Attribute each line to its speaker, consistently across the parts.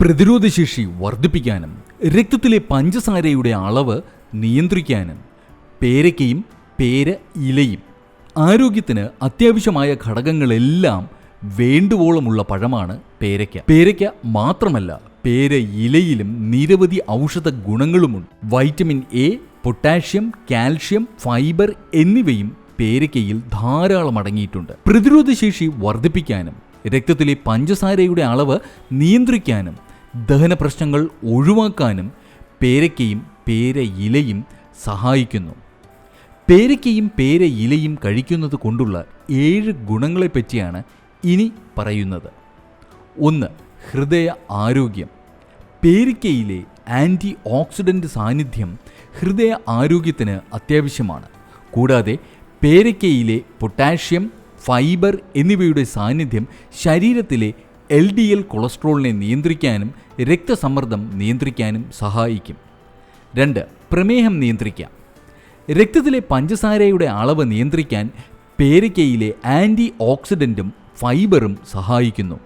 Speaker 1: പ്രതിരോധശേഷി വർദ്ധിപ്പിക്കാനും രക്തത്തിലെ പഞ്ചസാരയുടെ അളവ് നിയന്ത്രിക്കാനും പേരക്കയും പേര ഇലയും ആരോഗ്യത്തിന് അത്യാവശ്യമായ ഘടകങ്ങളെല്ലാം വേണ്ടുവോളമുള്ള പഴമാണ് പേരയ്ക്ക. പേരയ്ക്ക മാത്രമല്ല പേര ഇലയിലും നിരവധി ഔഷധ ഗുണങ്ങളുമുണ്ട്. Vitamin A potassium calcium fibre എന്നിവയും പേരയ്ക്കയിൽ ധാരാളം അടങ്ങിയിട്ടുണ്ട്. പ്രതിരോധശേഷി വർദ്ധിപ്പിക്കാനും രക്തത്തിലെ പഞ്ചസാരയുടെ അളവ് നിയന്ത്രിക്കാനും ദഹന പ്രശ്നങ്ങൾ ഒഴിവാക്കാനും പേരയ്ക്കയും പേര ഇലയും സഹായിക്കുന്നു. പേരയ്ക്കയും പേര ഇലയും കഴിക്കുന്നത് കൊണ്ടുള്ള ഏഴ് ഗുണങ്ങളെപ്പറ്റിയാണ് ഇനി പറയുന്നത്. ഒന്ന് ഹൃദയ ആരോഗ്യം. പേരിക്കയിലെ ആന്റി ഓക്സിഡന്റ് സാന്നിധ്യം ഹൃദയ ആരോഗ്യത്തിന് അത്യാവശ്യമാണ്. കൂടാതെ പേരയ്ക്കയിലെ പൊട്ടാഷ്യം ഫൈബർ എന്നിവയുടെ സാന്നിധ്യം ശരീരത്തിലെ എൽ ഡി എൽ കൊളസ്ട്രോളിനെ നിയന്ത്രിക്കാനും രക്തസമ്മർദ്ദം നിയന്ത്രിക്കാനും സഹായിക്കും. രണ്ട് പ്രമേഹം നിയന്ത്രിക്കാം. രക്തത്തിലെ പഞ്ചസാരയുടെ അളവ് നിയന്ത്രിക്കാൻ പേരയ്ക്കയിലെ ആന്റി ഓക്സിഡന്റും ഫൈബറും സഹായിക്കുന്നു.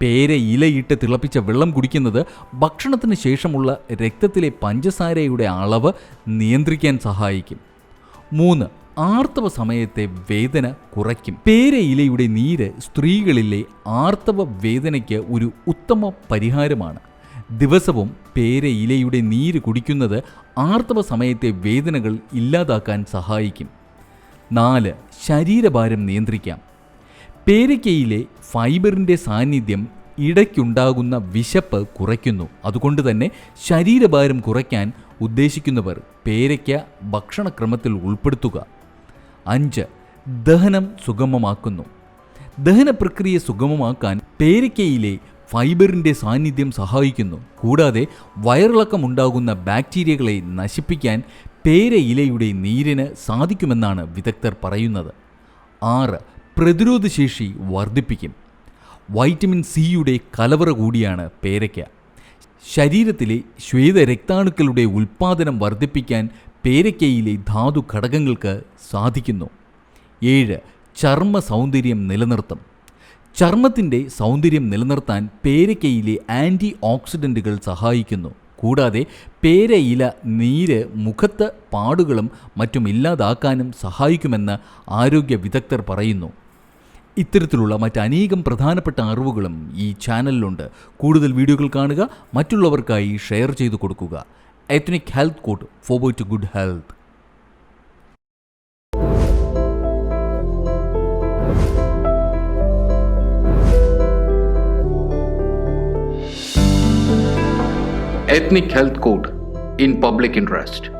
Speaker 1: പേര ഇലയിട്ട് തിളപ്പിച്ച വെള്ളം കുടിക്കുന്നത് ഭക്ഷണത്തിന് ശേഷമുള്ള രക്തത്തിലെ പഞ്ചസാരയുടെ അളവ് നിയന്ത്രിക്കാൻ സഹായിക്കും. മൂന്ന് ആർത്തവ സമയത്തെ വേദന കുറയ്ക്കും. പേരയിലയുടെ നീര് സ്ത്രീകളിലെ ആർത്തവ വേദനയ്ക്ക് ഒരു ഉത്തമ പരിഹാരമാണ്. ദിവസവും പേരയിലയുടെ നീര് കുടിക്കുന്നത് ആർത്തവ സമയത്തെ വേദനകൾ ഇല്ലാതാക്കാൻ സഹായിക്കും. നാല് ശരീരഭാരം നിയന്ത്രിക്കാം. പേരയ്ക്കയിലെ ഫൈബറിന്റെ സാന്നിധ്യം ഇടയ്ക്കുണ്ടാകുന്ന വിശപ്പ് കുറയ്ക്കുന്നു. അതുകൊണ്ട് തന്നെ ശരീരഭാരം കുറയ്ക്കാൻ ഉദ്ദേശിക്കുന്നവർ പേരയ്ക്ക ഭക്ഷണക്രമത്തിൽ ഉൾപ്പെടുത്തുക. അഞ്ച് ദഹനം സുഗമമാക്കുന്നു. ദഹന പ്രക്രിയ സുഗമമാക്കാൻ പേരിക്കയിലെ ഫൈബറിന്റെ സാന്നിധ്യം സഹായിക്കുന്നു. കൂടാതെ വയറിളക്കമുണ്ടാകുന്ന ബാക്ടീരിയകളെ നശിപ്പിക്കാൻ പേര ഇലയുടെ നീരിന് സാധിക്കുമെന്നാണ് വിദഗ്ധർ പറയുന്നത്. ആറ് പ്രതിരോധശേഷി വർദ്ധിപ്പിക്കും. വൈറ്റമിൻ സിയുടെ കലവറ കൂടിയാണ് പേരയ്ക്ക. ശരീരത്തിലെ ശ്വേത രക്താണുക്കളുടെ ഉൽപ്പാദനം വർദ്ധിപ്പിക്കാൻ പേരയ്ക്കയിലെ ധാതു ഘടകങ്ങൾക്ക് സാധിക്കുന്നു. ഏഴ് ചർമ്മ സൗന്ദര്യം നിലനിർത്തും. ചർമ്മത്തിന്റെ സൗന്ദര്യം നിലനിർത്താൻ പേരയ്ക്കയിലെ ആന്റി ഓക്സിഡന്റുകൾ സഹായിക്കുന്നു. കൂടാതെ പേരയില നീര് മുഖത്ത് പാടുകളും മറ്റും ഇല്ലാതാക്കാനും സഹായിക്കുമെന്ന് ആരോഗ്യ വിദഗ്ധർ പറയുന്നു. ഇത്തരത്തിലുള്ള മറ്റനേകം പ്രധാനപ്പെട്ട അറിവുകളും ഈ ചാനലിലുണ്ട്. കൂടുതൽ വീഡിയോകൾ കാണുക മറ്റുള്ളവർക്കായി ഷെയർ ചെയ്തു കൊടുക്കുക. Ethnic Health Code Forward to Good Health.
Speaker 2: Ethnic Health Code in Public Interest.